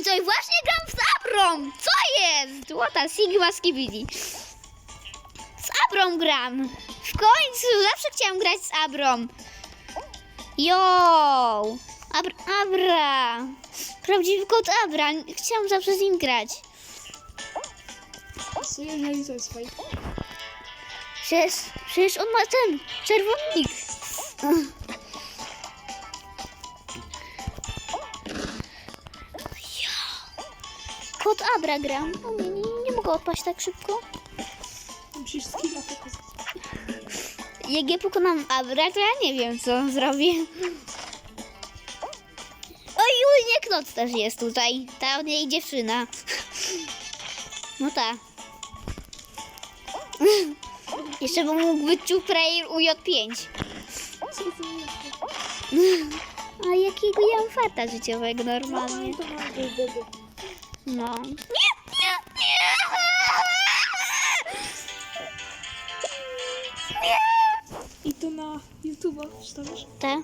I właśnie gram z Abrą! Co jest? Łota Sigma Skibidi. Z Abrą gram. W końcu, zawsze chciałam grać z Abrą. Jo! Abra, Abra! Prawdziwy kot Abra. Chciałam zawsze z nim grać. Przecież, przecież on ma ten czerwonik. Jo. Kot Abra gram. O, nie, nie, nie mogę odpaść tak szybko. Musisz skilla pokazać. Jak ja pokonam Abra, to ja nie wiem, co zrobię. Oj, Julia Knot też jest tutaj. Ta od niej dziewczyna. No ta. Jeszcze by mógł być Player UJ5. Co to jest? A jakiego ja mam farta życiowego normalnie. No. Nie, nie, nie! Nie! I to na YouTube'a wstawisz? Te?